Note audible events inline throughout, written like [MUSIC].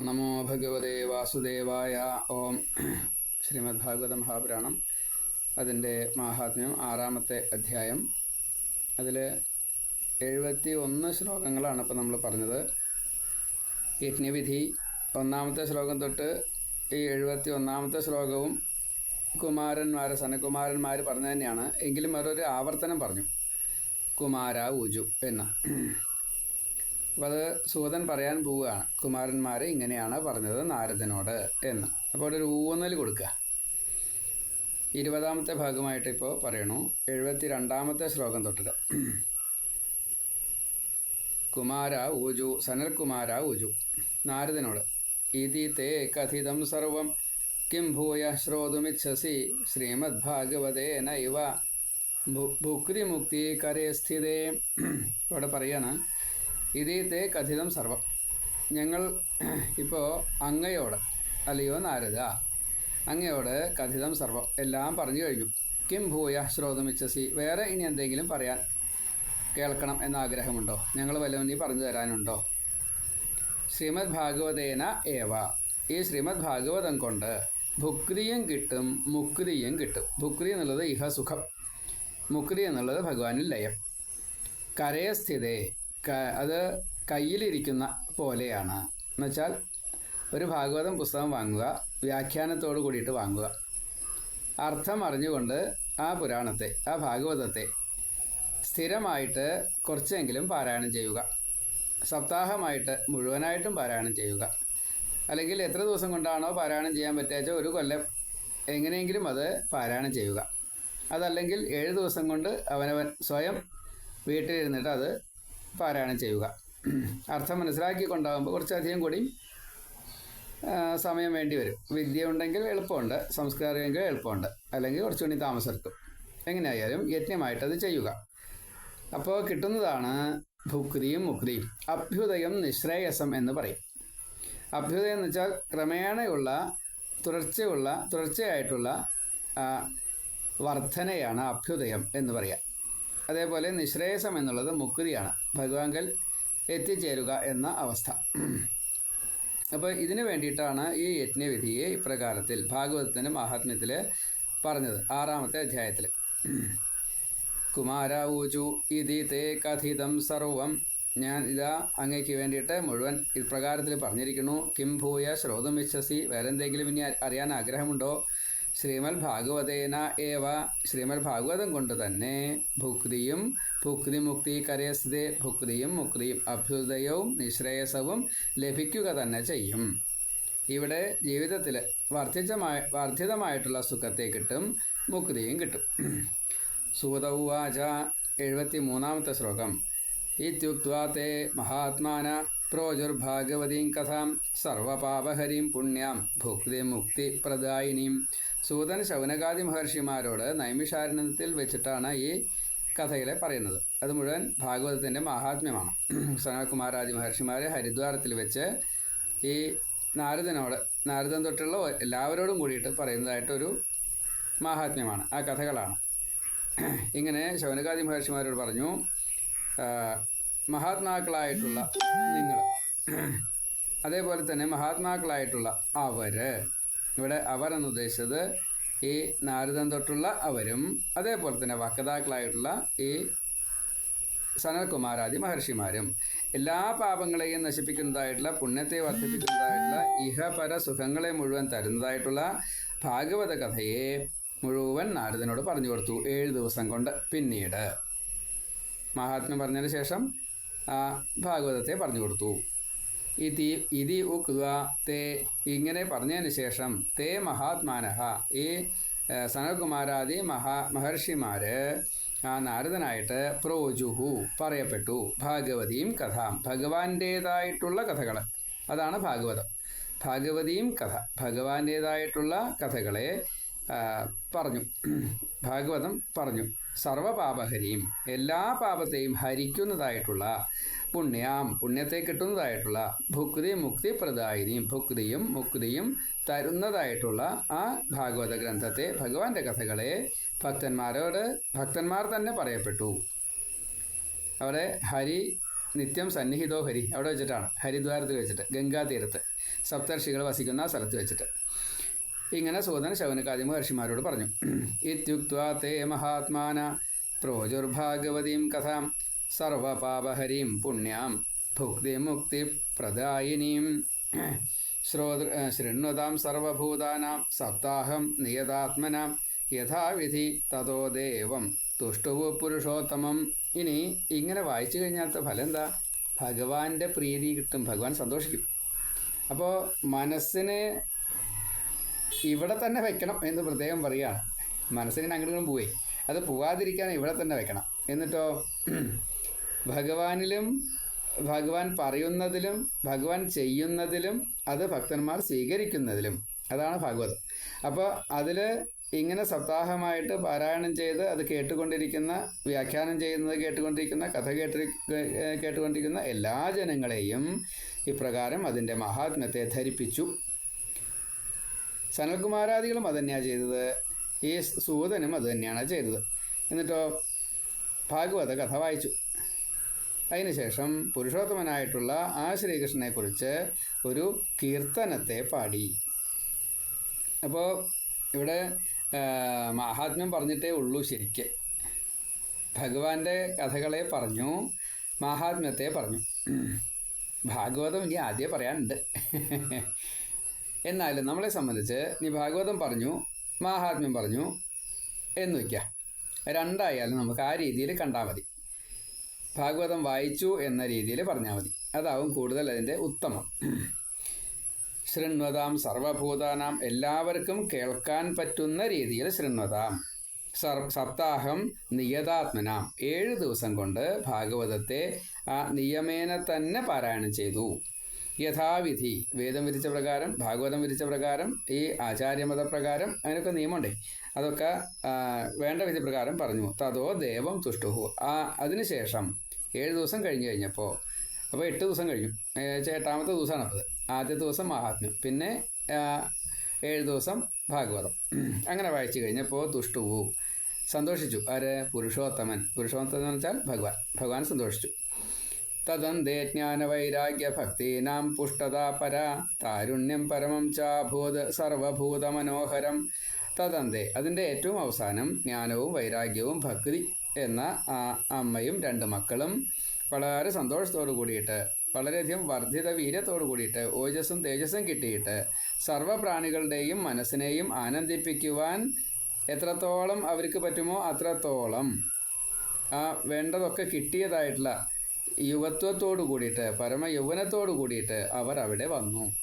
നമോ ഭഗവതേ വാസുദേവായ. ഓം ശ്രീമദ് ഭാഗവത മഹാപുരാണം. അതിന്റെ മാഹാത്മ്യം ആറാമത്തെ അധ്യായം. അതിൽ എഴുപത്തി ഒന്ന് ശ്ലോകങ്ങളാണ് ഇപ്പോൾ നമ്മൾ പറഞ്ഞത്. യജ്ഞവിധി ഒന്നാമത്തെ ശ്ലോകം തൊട്ട് ഈ എഴുപത്തി ഒന്നാമത്തെ ശ്ലോകവും കുമാരന്മാർ സനകുമാരന്മാർ പറഞ്ഞു തന്നെയാണ്. എങ്കിലും അവരൊരു ആവർത്തനം പറഞ്ഞു. കുമാര ഊജു എന്ന്. അപ്പോൾ അത് സൂതൻ പറയാൻ പോവുകയാണ്. കുമാരന്മാരെ ഇങ്ങനെയാണ് പറഞ്ഞത് നാരദനോട് എന്ന്. അപ്പോൾ ഒരു ഊന്നൽ കൊടുക്കുക ഇരുപതാമത്തെ ഭാഗമായിട്ട് ഇപ്പോൾ പറയണു. എഴുപത്തി രണ്ടാമത്തെ ശ്ലോകം തൊട്ടിട്ട് കുമാര ഊജു സനൽകുമാര ഊജു. നാരദനോട് ഇതി തേ കഥിതം സർവം കിം ഭൂയ ശ്രോതുമിച്ഛസി? ശ്രീമദ്ഭാഗവതേന ഇവ ഭുക്തി മുക്തി കരേ സ്ഥിതേ. ഇവിടെ പറയാണ് ഇതേ കഥിതം സർവം. ഞങ്ങൾ ഇപ്പോൾ അങ്ങയോട് അല്ലയോ നാരദ അങ്ങയോട് കഥിതം സർവം എല്ലാം പറഞ്ഞു കഴിഞ്ഞു. കിം ഭൂയ ശ്രോതമിച്ചസി വേറെ ഇനി എന്തെങ്കിലും പറയാൻ കേൾക്കണം എന്ന ആഗ്രഹമുണ്ടോ ഞങ്ങൾ വല്ലവനി പറഞ്ഞു തരാനുണ്ടോ? ശ്രീമദ് ഭാഗവതേന ഏവ. ഈ ശ്രീമദ് ഭാഗവതം കൊണ്ട് ഭുക്തിയും കിട്ടും മുക്തിയും കിട്ടും. ഭുക്തി എന്നുള്ളത് ഇഹസുഖം മുക്തി എന്നുള്ളത് ഭഗവാനിൽ ലയം. കരയസ്ഥിതേ അത് കയ്യിലിരിക്കുന്ന പോലെയാണ്. എന്നുവെച്ചാൽ ഒരു ഭാഗവതം പുസ്തകം വാങ്ങുക വ്യാഖ്യാനത്തോട് കൂടിയിട്ട് വാങ്ങുക. അർത്ഥം അറിഞ്ഞുകൊണ്ട് ആ പുരാണത്തെ ആ ഭാഗവതത്തെ സ്ഥിരമായിട്ട് കുറച്ചെങ്കിലും പാരായണം ചെയ്യുക. സപ്താഹമായിട്ട് മുഴുവനായിട്ടും പാരായണം ചെയ്യുക. അല്ലെങ്കിൽ എത്ര ദിവസം കൊണ്ടാണോ പാരായണം ചെയ്യാൻ പറ്റുക ഒരു കൊല്ലം എങ്ങനെയെങ്കിലും അത് പാരായണം ചെയ്യുക. അതല്ലെങ്കിൽ ഏഴ് ദിവസം കൊണ്ട് അവനവൻ സ്വയം വീട്ടിലിരുന്നിട്ട് അത് പാരായണം ചെയ്യുക. അർത്ഥം മനസ്സിലാക്കിക്കൊണ്ടാകുമ്പോൾ കുറച്ചധികം കൂടി സമയം വേണ്ടി വരും. വിദ്യ ഉണ്ടെങ്കിൽ എളുപ്പമുണ്ട് സംസ്കാരമെങ്കിൽ എളുപ്പമുണ്ട്. അല്ലെങ്കിൽ കുറച്ചുകൂടി താമസം എടുക്കും എങ്ങനെയായാലും യജ്ഞമായിട്ടത് ചെയ്യുക. അപ്പോൾ കിട്ടുന്നതാണ് ഭുക്തിയും മുക്തിയും. അഭ്യുദയം നിശ്രേയസം എന്ന് പറയും. അഭ്യുദയം എന്ന് വെച്ചാൽ ക്രമേണയുള്ള തുടർച്ചയുള്ള തുടർച്ചയായിട്ടുള്ള വർധനയാണ് അഭ്യുദയം എന്ന് പറയാം. അതേപോലെ നിശ്രേയസം എന്നുള്ളത് മുക്കുരിയാണ് ഭഗവാങ്കൽ എത്തിച്ചേരുക എന്ന അവസ്ഥ. അപ്പോൾ ഇതിനു വേണ്ടിയിട്ടാണ് ഈ യജ്ഞവിധിയെ ഇപ്രകാരത്തിൽ ഭാഗവതത്തിന്റെ മഹാത്മ്യത്തിൽ പറഞ്ഞത് ആറാമത്തെ അധ്യായത്തിൽ. കുമാര ഊചു ഇതി തേ കഥിതം സർവം. ഞാൻ ഇതാ അങ്ങയ്ക്ക് വേണ്ടിയിട്ട് മുഴുവൻ ഇപ്രകാരത്തിൽ പറഞ്ഞിരിക്കുന്നു. കിം ഭൂയ ശ്രോതം വിശ്വസി വേറെ എന്തെങ്കിലും ഇനി അറിയാൻ ആഗ്രഹമുണ്ടോ? ശ്രീമൽ ഭാഗവതേന ഏവ. ശ്രീമൽ ഭാഗവതം കൊണ്ട് തന്നെ ഭുക്തിയും ഭുക്തി മുക്തി കരയസ്ഥിതി ഭുക്തിയും മുക്തിയും അഭ്യുദയവും നിശ്രേയസവും ലഭിക്കുക തന്നെ ചെയ്യും. ഇവിടെ ജീവിതത്തിൽ വർദ്ധിച്ചമായ വർദ്ധിതമായിട്ടുള്ള സുഖത്തെ കിട്ടും മുക്തിയും കിട്ടും. സൂതൗവാച എഴുപത്തി മൂന്നാമത്തെ ശ്ലോകം. ഇത്യുക്വാ തേ മഹാത്മാന പ്രോജുർഭാഗവതീം കഥാം സർവപാപഹരീം പുണ്യാം ഭുക്തി മുക്തി പ്രദായിനീം സൂതൻ ശൗനകാദി മഹർഷിമാരോട് നൈമിഷാരണത്തിൽ വെച്ചിട്ടാണ് ഈ കഥയിലെ പറയുന്നത്. അത് മുഴുവൻ ഭാഗവതത്തിന്റെ മഹാത്മ്യമാണ്. [CLEARS THROAT] സനകുമാരാദി മഹർഷിമാരെ ഹരിദ്വാരത്തിൽ വെച്ച് ഈ നാരദനോട് നാരദൻ തൊട്ടുള്ള എല്ലാവരോടും കൂടിയിട്ട് പറയുന്നതായിട്ടൊരു മഹാത്മ്യമാണ്. ആ കഥകളാണ്. [CLEARS THROAT] ഇങ്ങനെ ശൗനകാദി മഹർഷിമാരോട് പറഞ്ഞു മഹാത്മാക്കളായിട്ടുള്ള നിങ്ങൾ [CLEARS THROAT] അതേപോലെ തന്നെ മഹാത്മാക്കളായിട്ടുള്ള അവർ ഇവിടെ അവർ എന്ന് ഉദ്ദേശിച്ചത് ഈ നാരദൻ തൊട്ടുള്ള അവരും അതേപോലെ തന്നെ വക്താക്കളായിട്ടുള്ള ഈ സനൽകുമാരാദി മഹർഷിമാരും എല്ലാ പാപങ്ങളെയും നശിപ്പിക്കുന്നതായിട്ടുള്ള പുണ്യത്തെ വർദ്ധിപ്പിക്കുന്നതായിട്ടുള്ള ഇഹപര സുഖങ്ങളെ മുഴുവൻ തരുന്നതായിട്ടുള്ള ഭാഗവത കഥയെ മുഴുവൻ നാരദനോട് പറഞ്ഞു കൊടുത്തു ഏഴ് ദിവസം കൊണ്ട് പിന്നീട്. മഹാത്മ്യം പറഞ്ഞതിന് ശേഷം ഭാഗവതത്തെ പറഞ്ഞു കൊടുത്തു. ഇതി ഇതി ഉക്വ തേ ഇങ്ങനെ പറഞ്ഞതിന് ശേഷം തേ മഹാത്മാനഹ ഈ സനകുമാരാദി മഹാ മഹർഷിമാര് ആ നാരദനായിട്ട് പ്രോജുഹു പറയപ്പെട്ടു. ഭാഗവതിയും കഥാം ഭഗവാന്റേതായിട്ടുള്ള കഥകൾ അതാണ് ഭാഗവതം. ഭാഗവതിയും കഥ ഭഗവാന്റേതായിട്ടുള്ള കഥകളെ പറഞ്ഞു. [CLEARS THROAT] ഭാഗവതം പറഞ്ഞു. സർവപാപഹരിയും എല്ലാ പാപത്തെയും ഹരിക്കുന്നതായിട്ടുള്ള പുണ്യാം പുണ്യത്തെ കിട്ടുന്നതായിട്ടുള്ള ഭുക്തി മുക്തി പ്രദായിനിയും ഭുക്തിയും മുക്തിയും തരുന്നതായിട്ടുള്ള ആ ഭാഗവത ഗ്രന്ഥത്തെ ഭഗവാന്റെ കഥകളെ ഭക്തന്മാരോട് ഭക്തന്മാർ തന്നെ പറയപ്പെട്ടു. അവിടെ ഹരി നിത്യം സന്നിഹിതോ ഹരി അവിടെ വെച്ചിട്ടാണ് ഹരിദ്വാരത്തിൽ വെച്ചിട്ട് ഗംഗാതീരത്ത് സപ്തർഷികൾ വസിക്കുന്ന സ്ഥലത്ത് വെച്ചിട്ട്. ഇങ്ങനെ സൂതൻ ശൗനകാദി മഹർഷിമാരോട് പറഞ്ഞു. ഇത്യുക്വാ മഹാത്മാന പ്രോജുർഭാഗവതീം കഥാം സർവപാപഹരീം പുണ്യാം ഭുക്തി മുക്തി പ്രദായിനീം ശ്രോതൃ ശൃണ്വതാം സർവഭൂതാനാം സപ്താഹം നിയതാത്മനാം യഥാവിധി തതോ ദേവം തുഷ്ടുവു പുരുഷോത്തമം. ഇനി ഇങ്ങനെ വായിച്ചു കഴിഞ്ഞാൽ ഫലം എന്താ ഭഗവാന്റെ പ്രീതി കിട്ടും ഭഗവാൻ സന്തോഷിക്കും. അപ്പോൾ മനസ്സിന് ഇവിടെ തന്നെ വെക്കണം എന്ന് പ്രത്യേകം പറയുകയാണ് മനസ്സിന് അങ്ങോട്ടും പോവേ. അത് പോവാതിരിക്കാൻ ഇവിടെ തന്നെ വെക്കണം. എന്നിട്ടോ? ഭഗവാനിലും ഭഗവാൻ പറയുന്നതിലും ഭഗവാൻ ചെയ്യുന്നതിലും അത് ഭക്തന്മാർ സ്വീകരിക്കുന്നതിലും. അതാണ് ഭാഗവതം. അപ്പോൾ അതിൽ ഇങ്ങനെ സപ്താഹമായിട്ട് പാരായണം ചെയ്ത് അത് കേട്ടുകൊണ്ടിരിക്കുന്ന വ്യാഖ്യാനം ചെയ്യുന്നത് കേട്ടുകൊണ്ടിരിക്കുന്ന കഥ കേട്ടി കേട്ടുകൊണ്ടിരിക്കുന്ന എല്ലാ ജനങ്ങളെയും ഇപ്രകാരം അതിന്റെ മഹാത്മ്യത്തെ ധരിപ്പിച്ചു. സനൽകുമാരാദികളും അത് തന്നെയാണ് ചെയ്തത്. ഈ സൂതനും അത് തന്നെയാണ് ചെയ്തത്. എന്നിട്ടോ ഭാഗവത കഥ വായിച്ചു. അതിനുശേഷം പുരുഷോത്തമനായിട്ടുള്ള ആ ശ്രീകൃഷ്ണനെക്കുറിച്ച് ഒരു കീർത്തനത്തെ പാടി. അപ്പോൾ ഇവിടെ മഹാത്മ്യം പറഞ്ഞിട്ടേ ഉള്ളൂ ശരിക്ക്. ഭഗവാന്റെ കഥകളെ പറഞ്ഞു മഹാത്മ്യത്തെ പറഞ്ഞു. ഭാഗവതം ഇനി ആദ്യം പറയാനുണ്ട്. എന്നാലും നമ്മളെ സംബന്ധിച്ച് നീ ഭാഗവതം പറഞ്ഞു മഹാത്മ്യം പറഞ്ഞു എന്ന് വയ്ക്കുക. രണ്ടായാലും നമുക്ക് ആ രീതിയിൽ കണ്ടാൽ മതി. ഭാഗവതം വായിച്ചു എന്ന രീതിയിൽ പറഞ്ഞാൽ മതി. അതാവും കൂടുതൽ അതിന്റെ ഉത്തമം. ശൃണ്വതാം സർവഭൂതാനാം എല്ലാവർക്കും കേൾക്കാൻ പറ്റുന്ന രീതിയിൽ ശൃണ്വതാം. സർ സപ്താഹം നിയതാത്മനാം. ഏഴ് ദിവസം കൊണ്ട് ഭാഗവതത്തെ ആ നിയമേന തന്നെ പാരായണം ചെയ്തു. യഥാവിധി. വേദം വിരിച്ച പ്രകാരം ഭാഗവതം വിരിച്ച പ്രകാരം ഈ ആചാര്യമത പ്രകാരം അതിനൊക്കെ നിയമമുണ്ടേ. അതൊക്കെ വേണ്ട വിധി പ്രകാരം പറഞ്ഞു. തതോ ദേവം തുഷ്ടുഹു. ആ അതിനുശേഷം ഏഴ് ദിവസം കഴിഞ്ഞ് കഴിഞ്ഞപ്പോൾ അപ്പോൾ എട്ട് ദിവസം കഴിഞ്ഞു. എട്ടാമത്തെ ദിവസമാണ് അപ്പോൾ ആദ്യത്തെ ദിവസം മഹാത്മ്യം. പിന്നെ ഏഴ് ദിവസം ഭാഗവതം. അങ്ങനെ വായിച്ചു കഴിഞ്ഞപ്പോൾ തുഷ്ടുഹു. സന്തോഷിച്ചു. ആര്? പുരുഷോത്തമൻ. പുരുഷോത്തമൻ എന്ന് വെച്ചാൽ ഭഗവാൻ. ഭഗവാൻ സന്തോഷിച്ചു. തദന്തേ ജ്ഞാനവൈരാഗ്യഭക്തീനാം പുഷ്ടതാ പര. താരുണ്യം പരമം ചാഭൂത് സർവഭൂതമനോഹരം. തദന്തേ അതിന്റെ ഏറ്റവും അവസാനം ജ്ഞാനവും വൈരാഗ്യവും ഭക്തി എന്ന അമ്മയും രണ്ട് മക്കളും വളരെ സന്തോഷത്തോടു കൂടിയിട്ട് വളരെയധികം വർദ്ധിത വീര്യത്തോടു കൂടിയിട്ട് ഓജസ്സും തേജസ്സും കിട്ടിയിട്ട് സർവപ്രാണികളുടെയും മനസ്സിനെയും ആനന്ദിപ്പിക്കുവാൻ എത്രത്തോളം അവർക്ക് പറ്റുമോ അത്രത്തോളം ആ വേണ്ടതൊക്കെ കിട്ടിയതായിട്ടുള്ള യുവത്വത്തോടു കൂടിയിട്ട് പരമ യൗവനത്തോടു കൂടിയിട്ട് അവർ അവിടെ വന്നു.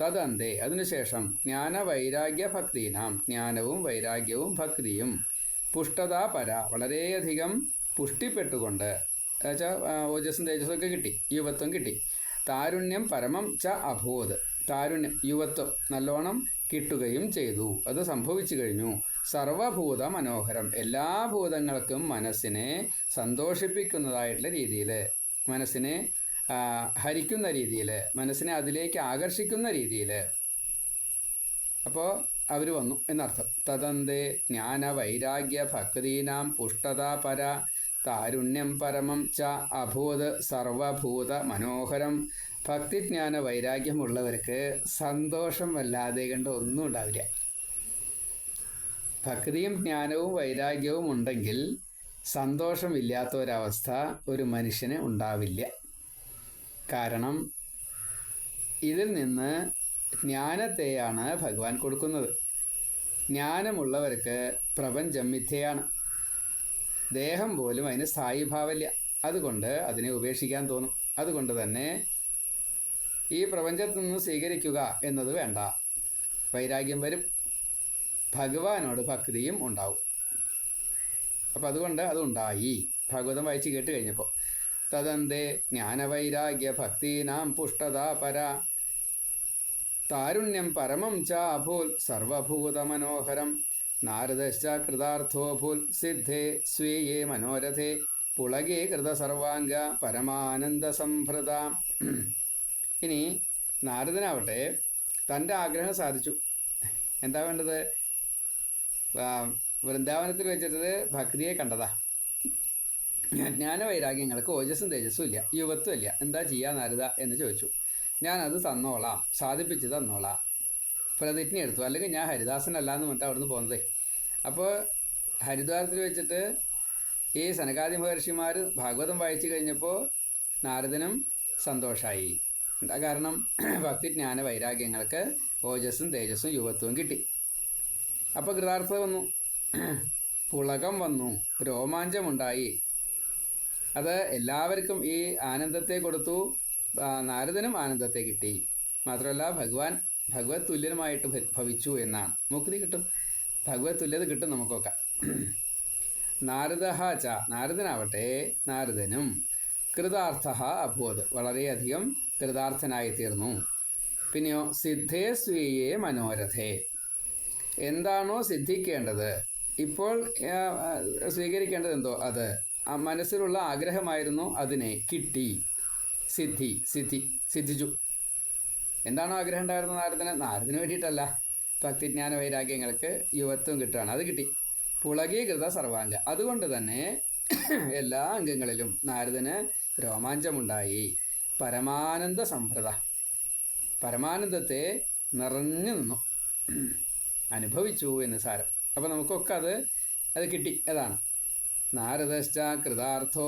തദന്തേ അതിനുശേഷം ജ്ഞാന വൈരാഗ്യ ഭക്തിനാം ജ്ഞാനവും വൈരാഗ്യവും ഭക്തിയും പുഷ്ടതാ പര വളരെയധികം പുഷ്ടിപ്പെട്ടുകൊണ്ട് ഓജസ്സും തേജസ്സും ഒക്കെ കിട്ടി യുവത്വം കിട്ടി. താരുണ്യം പരമം ച അഭൂത്. താരുണ്യം യുവത്വം നല്ലോണം കിട്ടുകയും ചെയ്തു. അത് സംഭവിച്ചു കഴിഞ്ഞു. സർവഭൂത മനോഹരം എല്ലാ ഭൂതങ്ങൾക്കും മനസ്സിനെ സന്തോഷിപ്പിക്കുന്നതായിട്ടുള്ള രീതിയിൽ മനസ്സിനെ ഹരിക്കുന്ന രീതിയിൽ മനസ്സിനെ അതിലേക്ക് ആകർഷിക്കുന്ന രീതിയിൽ അപ്പോൾ അവർ വന്നു എന്നർത്ഥം. തദന്തേ ജ്ഞാന വൈരാഗ്യ ഭക്തീനാം പുഷ്ടതാ പര താരുണ്യം പരമം ച അഭൂത് സർവഭൂത മനോഹരം ഭക്തിജ്ഞാന വൈരാഗ്യമുള്ളവർക്ക് സന്തോഷം വല്ലാതെ കണ്ട് ഒന്നും ഉണ്ടാവില്ല. ഭക്തിയും ജ്ഞാനവും വൈരാഗ്യവും ഉണ്ടെങ്കിൽ സന്തോഷമില്ലാത്ത ഒരവസ്ഥ ഒരു മനുഷ്യന് ഉണ്ടാവില്ല. കാരണം ഇതിൽ നിന്ന് ജ്ഞാനത്തെയാണ് ഭഗവാൻ കൊടുക്കുന്നത്. ജ്ഞാനമുള്ളവർക്ക് പ്രപഞ്ചം മിഥ്യയാണ്. ദേഹം പോലും അതിന് സ്ഥായിഭാവമില്ല. അതുകൊണ്ട് അതിനെ ഉപേക്ഷിക്കാൻ തോന്നും. അതുകൊണ്ട് തന്നെ ഈ പ്രപഞ്ചത്തിൽ നിന്ന് സ്വീകരിക്കുക എന്നത് വേണ്ട. വൈരാഗ്യം വരും. ഭഗവാനോട് ഭക്തിയും ഉണ്ടാവും. അപ്പം അതുകൊണ്ട് അതുണ്ടായി. ഭാഗവതം വായിച്ച് കേട്ട് കഴിഞ്ഞപ്പോൾ തദന്തേ ജ്ഞാനവൈരാഗ്യ ഭക്തീനാം പുഷ്ടതാ പര. താരുണ്യം പരമം ച അഭൂൽ സർവഭൂതമനോഹരം. നാരദശ്ച കൃതാർത്ഥോഭൂൽ സിദ്ധേ സ്വീയേ മനോരഥേ. പുളകേ കൃത സർവാംഗ പരമാനന്ദ സംഭൃത. ഇനി നാരദനാവട്ടെ തന്റെ ആഗ്രഹം സാധിച്ചു. എന്താ വേണ്ടത്? വൃന്ദാവനത്തിൽ വെച്ചിട്ട് ഭക്തിയെ കണ്ടതാ. ജ്ഞാനവൈരാഗ്യങ്ങൾക്ക് ഓജസ്സും തേജസ്സും ഇല്ല യുവത്വം ഇല്ല. എന്താ ചെയ്യാൻ നാരദ എന്ന് ചോദിച്ചു. ഞാനത് തന്നോളാം സാധിപ്പിച്ച് തന്നോളാം. പ്രതിജ്ഞ എടുത്തു. അല്ലെങ്കിൽ ഞാൻ ഹരിദാസനല്ല എന്ന് പറഞ്ഞിട്ട് അവിടുന്ന് പോകുന്നതേ അപ്പോൾ ഹരിദ്വാരത്തിൽ വെച്ചിട്ട് ഈ സനകാദി മഹർഷിമാർ ഭാഗവതം വായിച്ചു കഴിഞ്ഞപ്പോൾ നാരദനും സന്തോഷമായി എന്താ കാരണം ഭക്തി ജ്ഞാന വൈരാഗ്യങ്ങൾക്ക് ഓജസ്സും തേജസ്സും യുവത്വവും കിട്ടി. അപ്പോൾ കൃതാർത്ഥത വന്നു. പുളകം വന്നു. രോമാഞ്ചമുണ്ടായി. അത് എല്ലാവർക്കും ഈ ആനന്ദത്തെ കൊടുത്തു. നാരദനും ആനന്ദത്തെ കിട്ടി. മാത്രമല്ല ഭഗവാൻ ഭഗവത് തുല്യനുമായിട്ട് ഭവിച്ചു എന്നാണ്. മുക്തി കിട്ടും. ഭഗവത് തുല്യത കിട്ടും നമുക്കൊക്കെ നാരദ ച നാരദനാവട്ടെ. നാരദനും കൃതാർത്ഥ അഭൂത് വളരെയധികം കൃതാർത്ഥനായി തീർന്നു പിന്നെയോ സിദ്ധേ സ്വീയേ മനോരഥേ. എന്താണോ സിദ്ധിക്കേണ്ടത്. ഇപ്പോൾ സ്വീകരിക്കേണ്ടത് എന്തോ? അത് മനസ്സിലുള്ള ആഗ്രഹമായിരുന്നു അതിനെ കിട്ടി. സിദ്ധി സിദ്ധി സിദ്ധിച്ചു. എന്താണോ ആഗ്രഹം ഉണ്ടായിരുന്നത് നാരദന്? നാരദിന് വേണ്ടിയിട്ടല്ല. ഭക്തിജ്ഞാന വൈരാഗ്യങ്ങൾക്ക് യുവത്വം കിട്ടുകയാണ്. അത് കിട്ടി. പുളകീകൃത സർവാംഗ. അതുകൊണ്ട് തന്നെ [CLEARS THROAT] എല്ലാ അംഗങ്ങളിലും നാരദന് രോമാഞ്ചമുണ്ടായി. പരമാനന്ദ സംഭൃത പരമാനന്ദത്തെ നിറഞ്ഞു നിന്നു. അനുഭവിച്ചു എന്ന് സാരം. അപ്പോൾ നമുക്കൊക്കെ അത് അത് കിട്ടി. അതാണ്. നാരദശ്ച കൃതാർത്ഥോ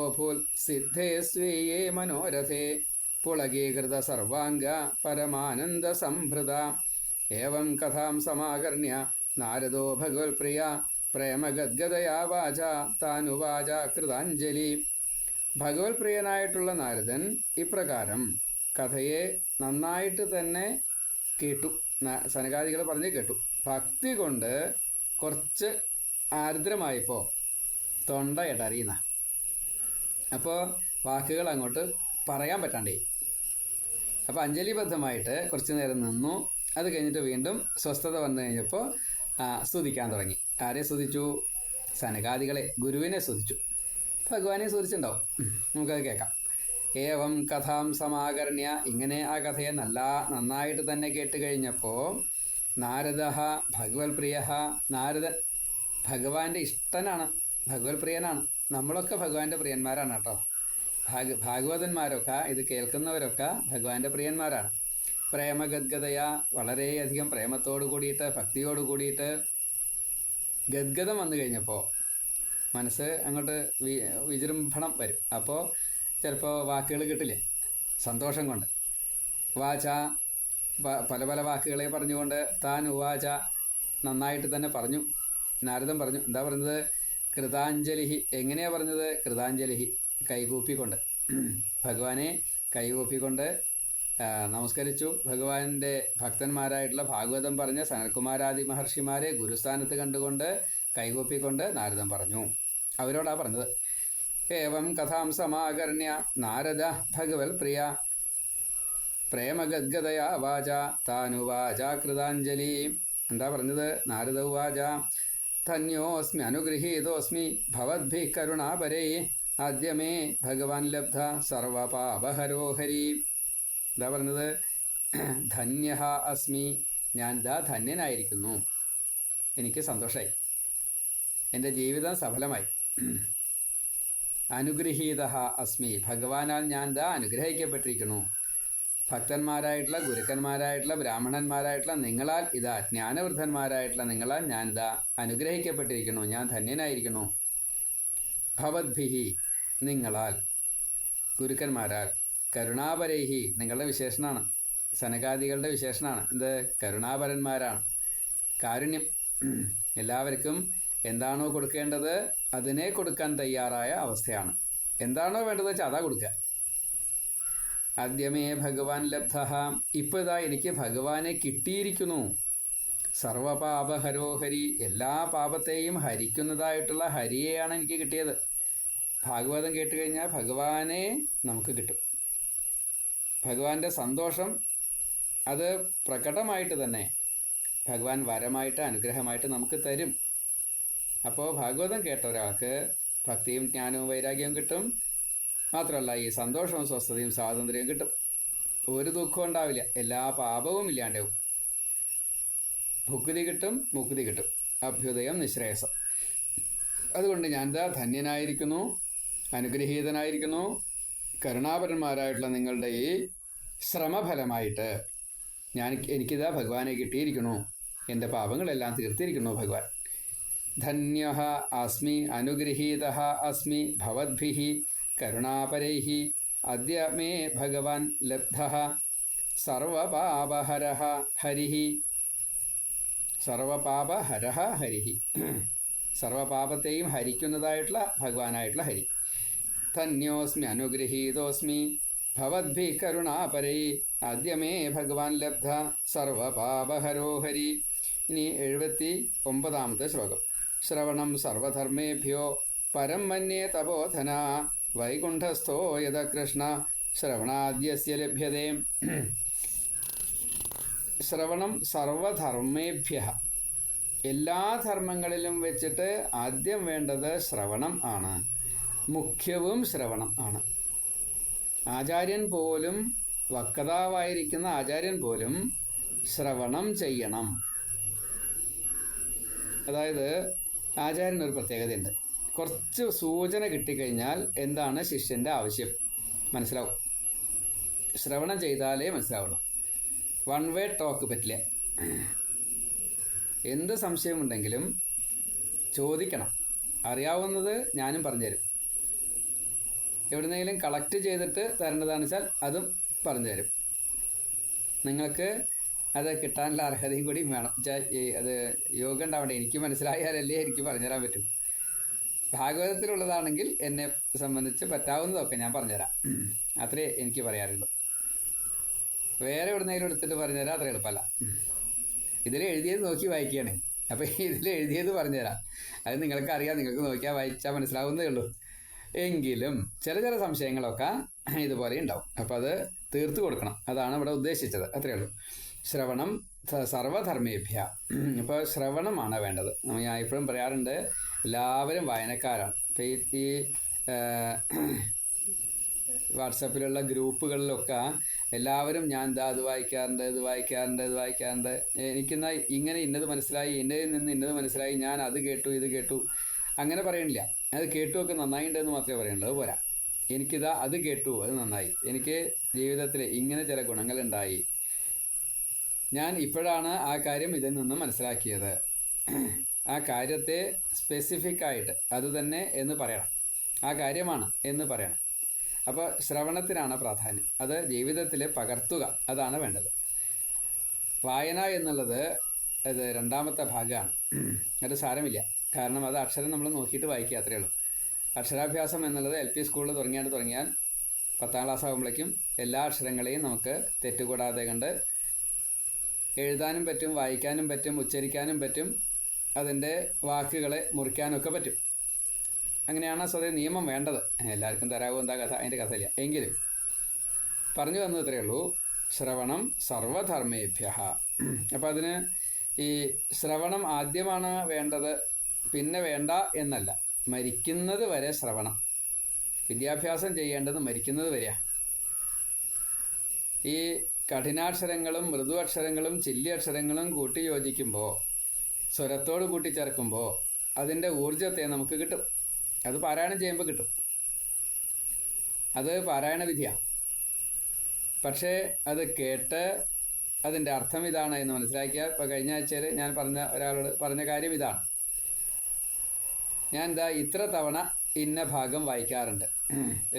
സിദ്ധേ സ്വീയേ മനോരഥേ പുളകീകൃത സർവാംഗ പരമാനന്ദ സംഭൃത. ഏവം കഥാം സമാകർണ്യ നാരദോ ഭഗവത്പ്രിയ പ്രേമഗദ്ഗതയാ വാച താനുവാച കൃതാഞ്ജലി. ഭഗവത്പ്രിയനായിട്ടുള്ള നാരദൻ ഇപ്രകാരം കഥയെ നന്നായിട്ട് തന്നെ കേട്ടു. സനകാദികൾ പറഞ്ഞ് കേട്ടു. ഭക്തി കൊണ്ട് കുറച്ച് ആർദ്രമായപ്പോൾ തൊണ്ട ഇടറിയുന്ന അപ്പോൾ വാക്കുകൾ അങ്ങോട്ട് പറയാൻ പറ്റാണ്ടേ. അപ്പോൾ അഞ്ജലിബദ്ധമായിട്ട് കുറച്ച് നേരം നിന്നു. അത് കഴിഞ്ഞിട്ട് വീണ്ടും സ്വസ്ഥത വന്നു കഴിഞ്ഞപ്പോൾ സ്തുതിക്കാൻ തുടങ്ങി. ആരെ സ്തുതിച്ചു? സനകാദികളെ ഗുരുവിനെ സ്തുതിച്ചു. ഭഗവാനെ സ്തുതിച്ചിട്ടുണ്ടാവും. നമുക്കത് കേൾക്കാം. ഏവം കഥാം സമാകർണ്യ ഇങ്ങനെ ആ കഥയെ നല്ല നന്നായിട്ട് തന്നെ കേട്ട് കഴിഞ്ഞപ്പോൾ നാരദ ഭഗവത് പ്രിയ നാരദൻ ഭഗവാന്റെ ഇഷ്ടനാണ് ഭഗവത് പ്രിയനാണ് നമ്മളൊക്കെ ഭഗവാന്റെ പ്രിയന്മാരാണ് കേട്ടോ. ഭാഗ ഭാഗവതന്മാരൊക്കെ ഇത് കേൾക്കുന്നവരൊക്കെ ഭഗവാന്റെ പ്രിയന്മാരാണ്. പ്രേമഗദ്ഗതയ വളരെയധികം പ്രേമത്തോട് കൂടിയിട്ട് ഭക്തിയോട് കൂടിയിട്ട് ഗദ്ഗതം വന്നു കഴിഞ്ഞപ്പോൾ മനസ്സ് അങ്ങോട്ട് വി വിജൃംഭണം വരും. അപ്പോൾ ചിലപ്പോൾ വാക്കുകൾ കിട്ടില്ലേ? സന്തോഷം കൊണ്ട്. വാച പല പല വാക്കുകളെ പറഞ്ഞുകൊണ്ട് താൻ ഉവാച നന്നായിട്ട് തന്നെ പറഞ്ഞു. നാരദൻ പറഞ്ഞു എന്താ പറഞ്ഞത് കൃതാഞ്ജലിഹി. എങ്ങനെയാ പറഞ്ഞത്? കൃതാഞ്ജലിഹി. കൈകൂപ്പിക്കൊണ്ട്. ഭഗവാനെ കൈകൂപ്പിക്കൊണ്ട് നമസ്കരിച്ചു. ഭഗവാന്റെ ഭക്തന്മാരായിട്ടുള്ള ഭാഗവതം പറഞ്ഞ സനൽകുമാരാദി മഹർഷിമാരെ ഗുരുസ്ഥാനത്ത് കണ്ടുകൊണ്ട് കൈകൂപ്പിക്കൊണ്ട് നാരദൻ പറഞ്ഞു. അവരോടാ പറഞ്ഞത്. ഏവം കഥാം സമാകർണ്യ. നാരദ ഭഗവത് പ്രിയ. പ്രേമഗദ്ഗതയാ വാച താനുവാച കൃതാഞ്ജലി. എന്താ പറഞ്ഞത്? നാരദ ഉവാച ധന്യോസ്മി അനുഗൃഹീതോസ്മി ഭവദ്ഭിः കരുണാപരേ ആദ്യമേ ഭഗവാൻ ലബ്ധ സർവപാപഹരോഹരി. എന്താ പറഞ്ഞത്? ധന്യ അസ്മി ഞാൻ ദാ ധന്യനായിരിക്കുന്നു. എനിക്ക് സന്തോഷമായി എന്റെ ജീവിതം സഫലമായി. അനുഗ്രഹീത അസ്മി ഭഗവാനാൽ ഞാൻ ദാ അനുഗ്രഹിക്കപ്പെട്ടിരിക്കുന്നു. ഭക്തന്മാരായിട്ടുള്ള ഗുരുക്കന്മാരായിട്ടുള്ള ബ്രാഹ്മണന്മാരായിട്ടുള്ള നിങ്ങളാൽ ഇതാ ജ്ഞാനവൃദ്ധന്മാരായിട്ടുള്ള നിങ്ങളാൽ ഞാൻ ഇതാ അനുഗ്രഹിക്കപ്പെട്ടിരിക്കുന്നു. ഞാൻ ധന്യനായിരിക്കുന്നു. ഭവദ്ഭിഹി നിങ്ങളാൽ ഗുരുക്കന്മാരാൽ കരുണാപരൈഹി നിങ്ങളുടെ വിശേഷണമാണ് സനകാദികളുടെ വിശേഷണമാണ് എന്ത്? കരുണാപരന്മാരാണ്. കാരുണ്യം. എല്ലാവർക്കും എന്താണോ കൊടുക്കേണ്ടത് അതിനെ കൊടുക്കാൻ തയ്യാറായ അവസ്ഥയാണ്. എന്താണോ വേണ്ടത് വെച്ചാൽ അതാ കൊടുക്കുക. ആദ്യമേ ഭഗവാൻ ലബ്ധ. ഇപ്പോൾ എനിക്ക് ഭഗവാനെ കിട്ടിയിരിക്കുന്നു. സർവപാപഹരോഹരി എല്ലാ പാപത്തെയും ഹരിക്കുന്നതായിട്ടുള്ള ഹരിയെയാണ് എനിക്ക് കിട്ടിയത്. ഭാഗവതം കേട്ട് കഴിഞ്ഞാൽ ഭഗവാനെ നമുക്ക് കിട്ടും. ഭഗവാന്റെ സന്തോഷം അത് പ്രകടമായിട്ട് തന്നെ ഭഗവാൻ വരമായിട്ട് അനുഗ്രഹമായിട്ട് നമുക്ക് തരും. അപ്പോൾ ഭാഗവതം കേട്ട ഒരാൾക്ക് ഭക്തിയും ജ്ഞാനവും വൈരാഗ്യവും കിട്ടും. മാത്രമല്ല ഈ സന്തോഷവും സ്വസ്ഥതയും സ്വാതന്ത്ര്യവും കിട്ടും. ഒരു ദുഃഖവും ഉണ്ടാവില്ല. എല്ലാ പാപവും ഇല്ലാണ്ടാവും. ഭുക്തി കിട്ടും മുക്തി കിട്ടും. അഭ്യുദയം നിശ്രേയസം. അതുകൊണ്ട് ഞാൻ ദാ ധന്യനായിരിക്കുന്നു അനുഗ്രഹീതനായിരിക്കുന്നു. കരുണാപരന്മാരായിട്ടുള്ള നിങ്ങളുടെ ഈ ശ്രമഫലമായിട്ട് ഞാൻ എനിക്കിതാ ഭഗവാനെ കിട്ടിയിരിക്കുന്നു. എന്റെ പാപങ്ങളെല്ലാം തീർത്തിരിക്കുന്നു ഭഗവാൻ. ധന്യ അസ്മി അനുഗൃഹീത അസ്മി ഭവദ്ഭിः കരുണാപരൈः അദ്യ മേ ഭഗവാൻ ലബ്ധ. സർവപാപഹര ഹരി. സർവപാപഹര ഹരി. സർവപാപത്തെയും ഹരിക്കുന്നതായിട്ടുള്ള ഭഗവാനായിട്ടുള്ള ഹരി. ധന്യോസ്മി അനുഗൃഹീതോസ്മി ഭവദ്ഭി കരുണാപരൈ. ആദ്യ മേ ഭഗവാൻ ലബ്ധ. സർവപാപഹരോ ഹരി. ഇനി എഴുപത്തി ഒമ്പതാമത്തെ ശ്ലോകം. ശ്രവണം സർവധർമ്മേഭ്യോ പരം മന്യേ തപോധന. വൈകുണ്ഠസ്ഥോ യഥ കൃഷ്ണ ശ്രവണാദ്യസ്യ ലഭ്യതേ ശ്രവണം സർവധർമ്മേഭ്യ എല്ലാ ധർമ്മങ്ങളിലും വെച്ചിട്ട് ആദ്യം വേണ്ടത് ശ്രവണം ആണ്. മുഖ്യവും ശ്രവണം ആണ്. ആചാര്യൻ പോലും വക്താവായിരിക്കുന്ന ആചാര്യൻ പോലും ശ്രവണം ചെയ്യണം. അതായത് ആചാര്യൻ ഒരു പ്രത്യേകതയുണ്ട്. കുറച്ച് സൂചന കിട്ടിക്കഴിഞ്ഞാൽ എന്താണ് ശിഷ്യന്റെ ആവശ്യം? മനസ്സിലാവും. ശ്രവണം ചെയ്താലേ മനസ്സിലാവുള്ളൂ. വൺ വേ ടോക്ക് പറ്റില്ല? എന്ത് സംശയമുണ്ടെങ്കിലും ചോദിക്കണം. അറിയാവുന്നത് ഞാനും പറഞ്ഞുതരും. എവിടുന്നെങ്കിലും കളക്ട് ചെയ്തിട്ട് തരേണ്ടതാണെന്ന് വെച്ചാൽ അതും പറഞ്ഞുതരും. നിങ്ങൾക്ക് അത് കിട്ടാനുള്ള അർഹതയും കൂടി വേണം. അത് യോഗ ഉണ്ടാവണ്ടേ എനിക്ക് മനസ്സിലായാലല്ലേ എനിക്ക് പറഞ്ഞുതരാൻ പറ്റും. ഭാഗവതത്തിലുള്ളതാണെങ്കിൽ എന്നെ സംബന്ധിച്ച് പറ്റാവുന്നതൊക്കെ ഞാൻ പറഞ്ഞുതരാം. അത്രേ എനിക്ക് പറയാറുള്ളൂ വേറെ എവിടുന്നേലും എടുത്തിട്ട് പറഞ്ഞുതരാം അത്ര എളുപ്പമല്ല. ഇതിൽ എഴുതിയത് നോക്കി വായിക്കുകയാണ്. അപ്പോൾ ഇതിൽ എഴുതിയത് പറഞ്ഞുതരാം. അത് നിങ്ങൾക്ക് അറിയാം നിങ്ങൾക്ക് നോക്കിയാൽ വായിച്ചാൽ മനസ്സിലാവുന്നതേ ഉള്ളൂ. എങ്കിലും ചില ചില സംശയങ്ങളൊക്കെ ഇതുപോലെ ഉണ്ടാവും. അപ്പോൾ അത് തീർത്തു കൊടുക്കണം. അതാണ് ഇവിടെ ഉദ്ദേശിച്ചത്. അത്രേ ഉള്ളൂ. ശ്രവണം സർവധർമ്മേഭ്യ. ഇപ്പോൾ ശ്രവണമാണ് വേണ്ടത്. ഞാൻ ഇപ്പോഴും പറയാറുണ്ട് എല്ലാവരും വായനക്കാരാണ്. ഇപ്പം ഈ വാട്സപ്പിലുള്ള ഗ്രൂപ്പുകളിലൊക്കെ എല്ലാവരും ഞാൻ ഇതാ അത് വായിക്കാറുണ്ട് ഇത് വായിക്കാറുണ്ട് ഇത് വായിക്കാറുണ്ട്. എനിക്കെന്നാ ഇങ്ങനെ ഇന്നത് മനസ്സിലായി എന്റെ നിന്ന് ഇന്നത് മനസ്സിലായി ഞാൻ അത് കേട്ടു ഇത് കേട്ടു. അങ്ങനെ പറയണില്ല. അത് കേട്ടുമൊക്കെ നന്നായിണ്ടെന്ന് മാത്രമേ പറയുള്ളൂ അത് പോരാ. എനിക്കിതാ അത് കേട്ടു അത് നന്നായി. എനിക്ക് ജീവിതത്തിൽ ഇങ്ങനെ ചില ഗുണങ്ങളുണ്ടായി. ഞാൻ ഇപ്പോഴാണ് ആ കാര്യം ഇതിൽ നിന്ന് മനസ്സിലാക്കിയത്. ആ കാര്യത്തെ സ്പെസിഫിക് ആയിട്ട് അത് തന്നെ എന്ന് പറയണം. ആ കാര്യമാണ് എന്ന് പറയണം. അപ്പോൾ ശ്രവണത്തിനാണ് പ്രാധാന്യം. അത് ജീവിതത്തിൽ പകർത്തുക. അതാണ് വേണ്ടത്. വായന എന്നുള്ളത് അത് രണ്ടാമത്തെ ഭാഗമാണ്. അത് സാരമില്ല. കാരണം അത് അക്ഷരം നമ്മൾ നോക്കിയിട്ട് വായിക്കുക അത്രയേ ഉള്ളൂ. അക്ഷരാഭ്യാസം എന്നുള്ളത് എൽ പി സ്കൂളിൽ തുടങ്ങിയാണ്ട് തുടങ്ങിയാൽ പത്താം ക്ലാസ് ആകുമ്പോഴേക്കും എല്ലാ അക്ഷരങ്ങളെയും നമുക്ക് തെറ്റുകൂടാതെ കണ്ട് എഴുതാനും പറ്റും വായിക്കാനും പറ്റും ഉച്ചരിക്കാനും പറ്റും അതിന്റെ വാക്കുകളെ മുറിക്കാനൊക്കെ പറ്റും. അങ്ങനെയാണ് സ്വതേ നിയമം വേണ്ടത്. എല്ലാവർക്കും തരാവോ എന്താ കഥ? അതിന്റെ കഥയില്ല. എങ്കിലും പറഞ്ഞു വന്നത് ഇത്രയേ ഉള്ളൂ. ശ്രവണം സർവധർമ്മേഭ്യ അപ്പം അതിന് ഈ ശ്രവണം ആദ്യമാണ് വേണ്ടത് പിന്നെ വേണ്ട എന്നല്ല. മരിക്കുന്നത് വരെ ശ്രവണം. വിദ്യാഭ്യാസം ചെയ്യേണ്ടത് മരിക്കുന്നത് വരെയാണ് ഈ കഠിനാക്ഷരങ്ങളും മൃദു അക്ഷരങ്ങളും ചില്ലി അക്ഷരങ്ങളും കൂട്ടി യോജിക്കുമ്പോൾ സ്വരത്തോട് കൂട്ടിച്ചേർക്കുമ്പോൾ അതിന്റെ ഊർജത്തെ നമുക്ക് കിട്ടും. അത് പാരായണം ചെയ്യുമ്പോൾ കിട്ടും. അത് പാരായണ വിധിയാണ് പക്ഷേ അത് കേട്ട് അതിന്റെ അർത്ഥം ഇതാണ് എന്ന് മനസ്സിലാക്കിയാൽ ഇപ്പോൾ കഴിഞ്ഞ ആഴ്ചയിൽ ഞാൻ പറഞ്ഞ ഒരാളോട് പറഞ്ഞ കാര്യം ഇതാണ്. ഞാൻ എന്താ ഇത്ര തവണ ഇന്ന ഭാഗം വായിക്കാറുണ്ട്.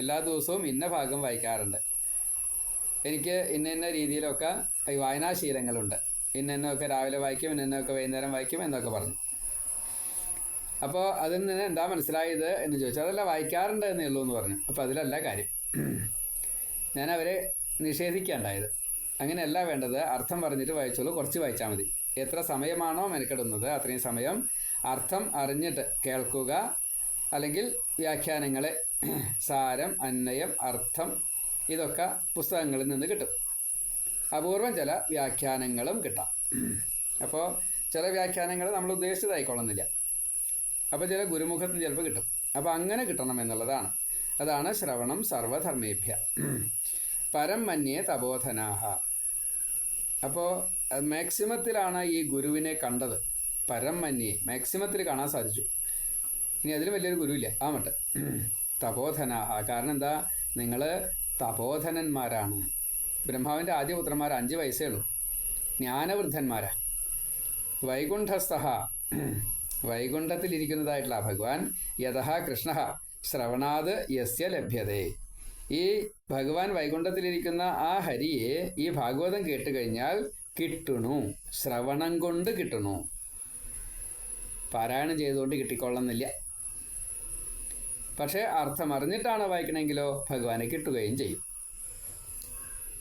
എല്ലാ ദിവസവും ഇന്ന ഭാഗം വായിക്കാറുണ്ട്. എനിക്ക് ഇന്ന ഇന്ന രീതിയിലൊക്കെ ഈ വായനാശീലങ്ങളുണ്ട്. ഇന്നൊക്കെ രാവിലെ വായിക്കും ഇന്ന ഇന്നൊക്കെ വൈകുന്നേരം വായിക്കും എന്നൊക്കെ പറഞ്ഞു. അപ്പോൾ അതിൽ നിന്ന് എന്താ മനസ്സിലായത് എന്ന് ചോദിച്ചു അതല്ല വായിക്കാറുണ്ട് എന്നേ ഉള്ളൂ എന്ന് പറഞ്ഞു. അപ്പോൾ അതിലല്ല കാര്യം. ഞാൻ അവരെ നിഷേധിക്കേണ്ടായത് അങ്ങനെയല്ല വേണ്ടത്. അർത്ഥം പറഞ്ഞിട്ട് വായിച്ചോളൂ കുറച്ച് വായിച്ചാൽ മതി. എത്ര സമയമാണോ മെനക്കെടുന്നത് അത്രയും സമയം അർത്ഥം അറിഞ്ഞിട്ട് കേൾക്കുക അല്ലെങ്കിൽ വ്യാഖ്യാനങ്ങളെ സാരം അന്വയം അർത്ഥം ഇതൊക്കെ പുസ്തകങ്ങളിൽ നിന്ന് കിട്ടും. അപൂർവം ചില വ്യാഖ്യാനങ്ങളും കിട്ടാം. അപ്പോൾ ചില വ്യാഖ്യാനങ്ങൾ നമ്മൾ ഉദ്ദേശിച്ചതായിക്കൊള്ളുന്നില്ല. അപ്പോൾ ചില ഗുരുമുഖത്തിന് ചിലപ്പോൾ കിട്ടും. അപ്പോൾ അങ്ങനെ കിട്ടണം എന്നുള്ളതാണ്. അതാണ് ശ്രവണം സർവധർമ്മേഭ്യ. പരം മന്യേ തപോധനാഹ. അപ്പോൾ മാക്സിമത്തിലാണ് ഈ ഗുരുവിനെ കണ്ടത്. പരം മന്യേ. മാക്സിമത്തിൽ കാണാൻ സാധിച്ചു. ഇനി അതിലും വലിയൊരു ഗുരുവില്ല. ആ മട്ട്. തപോധനാഹ. കാരണം എന്താ? നിങ്ങൾ തപോധനന്മാരാണ്. ബ്രഹ്മാവിന്റെ ആദ്യ പുത്രന്മാർ അഞ്ച് വയസ്സേ ഉള്ളൂ. ജ്ഞാനവൃദ്ധന്മാരാ. വൈകുണ്ഠസ്ഥ വൈകുണ്ഠത്തിലിരിക്കുന്നതായിട്ടുള്ള ഭഗവാൻ യഥ കൃഷ്ണ ശ്രവണാത് യസ്യ ലഭ്യതേ. ഈ ഭഗവാൻ വൈകുണ്ഠത്തിലിരിക്കുന്ന ആ ഹരിയെ ഈ ഭാഗവതം കേട്ട് കഴിഞ്ഞാൽ കിട്ടണു. ശ്രവണം കൊണ്ട് കിട്ടണു. പാരായണം ചെയ്തുകൊണ്ട് കിട്ടിക്കൊള്ളുന്നില്ല പക്ഷേ അർത്ഥം അറിഞ്ഞിട്ടാണ് വായിക്കണമെങ്കിലോ ഭഗവാനെ കിട്ടുകയും ചെയ്യും.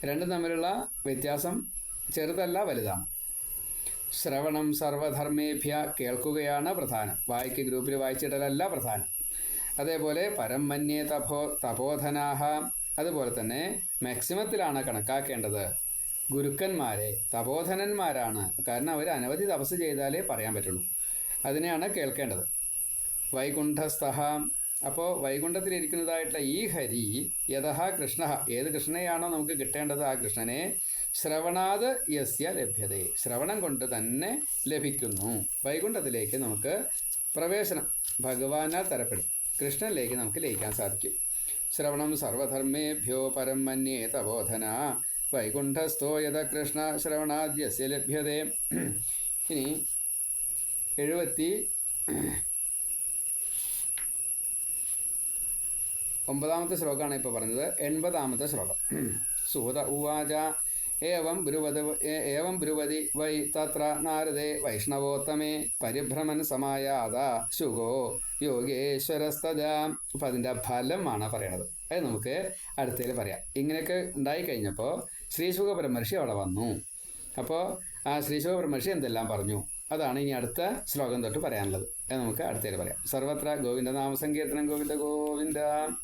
രണ്ടും തമ്മിലുള്ള വ്യത്യാസം ചെറുതല്ല വലുതാണ്. ശ്രവണം സർവധർമ്മേഭ്യ കേൾക്കുകയാണ് പ്രധാനം. വായിക്ക് ഗ്രൂപ്പിൽ വായിച്ചിടലല്ല പ്രധാനം. അതേപോലെ പരം മന്യേ തപോ തപോധനാഹ. അതുപോലെ തന്നെ മാക്സിമത്തിലാണ് കണക്കാക്കേണ്ടത് ഗുരുക്കന്മാരെ. തപോധനന്മാരാണ്. കാരണം അവർ അനവധി തപസ് ചെയ്താലേ പറയാൻ പറ്റുള്ളൂ. അതിനെയാണ് കേൾക്കേണ്ടത്. വൈകുണ്ഠസ്ഥ അപ്പോൾ വൈകുണ്ഠത്തിലിരിക്കുന്നതായിട്ടുള്ള ഈ ഹരി യഥ കൃഷ്ണ ഏത് കൃഷ്ണനെയാണോ നമുക്ക് കിട്ടേണ്ടത് ആ കൃഷ്ണനെ ശ്രവണാത് യസ്യ ലഭ്യത. ശ്രവണം കൊണ്ട് തന്നെ ലഭിക്കുന്നു. വൈകുണ്ഠത്തിലേക്ക് നമുക്ക് പ്രവേശനം ഭഗവാനാൽ തരപ്പെടും. കൃഷ്ണനിലേക്ക് നമുക്ക് ലയിക്കാൻ സാധിക്കും. ശ്രവണം സർവധർമ്മേഭ്യോ പരം മന്യേ തബോധന വൈകുണ്ഠസ്ഥോ യഥ കൃഷ്ണ ശ്രവണാദ്യസ്യ ലഭ്യതേ. ഇനി എഴുപത്തി ഒമ്പതാമത്തെ ശ്ലോകമാണ് ഇപ്പോൾ പറഞ്ഞത്. എൺപതാമത്തെ ശ്ലോകം. സൂത ഉവാച ഏവം ബ്രുവത് ഏവം ബ്രുവതി വൈ തത്ര നാരദേ വൈഷ്ണവോത്തമേ പരിഭ്രമൻ സമായാത ശുഗോ യോഗേശ്വരസ്തജ അപ്പം അതിന്റെ ഫലമാണ് പറയണത്. അത് നമുക്ക് അടുത്തതിൽ പറയാം. ഇങ്ങനെയൊക്കെ ഉണ്ടായിക്കഴിഞ്ഞപ്പോൾ ശ്രീശുഖ പരമർഷി അവിടെ വന്നു. അപ്പോൾ ആ ശ്രീശുഖ പരമർഷി എന്തെല്ലാം പറഞ്ഞു? അതാണ് ഇനി അടുത്ത ശ്ലോകം തൊട്ട് പറയാനുള്ളത്. അത് നമുക്ക് അടുത്തതിൽ പറയാം. സർവത്ര ഗോവിന്ദ നാമസങ്കീർത്തനം ഗോവിന്ദ ഗോവിന്ദ.